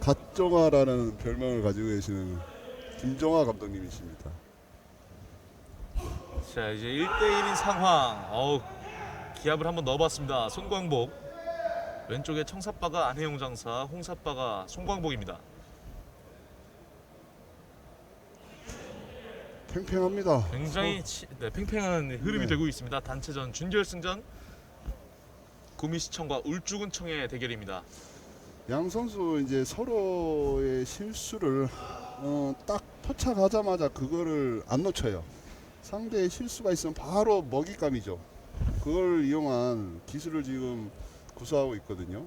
갓종아라는 별명을 가지고 계시는 김종아 감독님이십니다. 자 이제 1대1인 상황. 어우 기합을 한번 넣어봤습니다. 손광복 왼쪽에 청사빠가 안혜용 장사, 홍사빠가 손광복입니다. 팽팽합니다. 굉장히 치, 네, 팽팽한 흐름이 네. 되고 있습니다. 단체전 준결승전 구미시청과 울주군청의 대결입니다. 양 선수 이제 서로의 실수를 어, 딱 포착하자마자 그거를 안 놓쳐요. 상대의 실수가 있으면 바로 먹잇감이죠. 그걸 이용한 기술을 지금 구사하고 있거든요.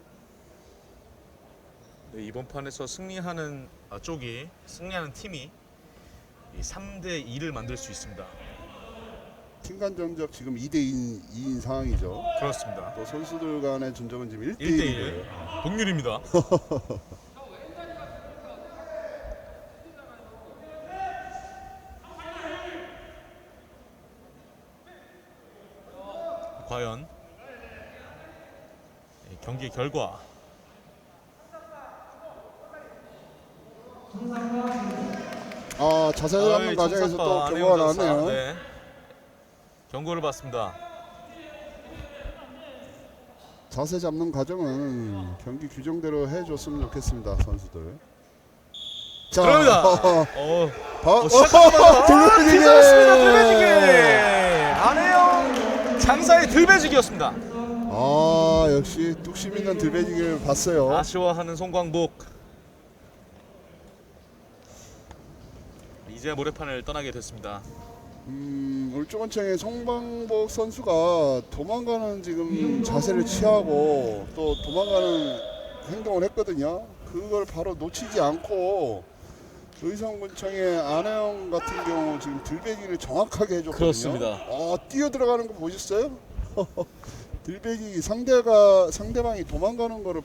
네, 이번 판에서 승리하는 아, 쪽이 승리하는 팀이 이 3대 2를 만들 수 있습니다. 팀간 전적 지금 2대 2인, 2인 상황이죠. 그렇습니다. 또 선수들 간의 전적은 지금 1대 1대 1이에요. 1 동률입니다. 과연 이 경기 결과 아 자세히 어이, 잡는 과정에서 또 장사. 나왔네요. 네. 경고를 받습니다. 자세 잡는 과정은 경기 규정대로 해줬으면 좋겠습니다 선수들. 자, 들어갑니다. 어, 어, 바, 어. 들배지기! 뒤졌습니다. 들배지기. 안혜영 장사의 들배지기였습니다. 아 역시 뚝심 있는 들배지기를 봤어요. 아쉬워하는 송광복. 이제 모래판을 떠나게 됐습니다. 음, 울주건청의 송방복 선수가 도망가는 지금 자세를 취하고 또 도망가는 행동을 했거든요. 그걸 바로 놓치지 않고 의성군청의 안혜영 같은 경우 지금 들배기를 정확하게 해줬거든요. 그렇습니다. 아, 뛰어 들어가는 거 보셨어요? 들배기 상대가 상대방이 도망가는 거를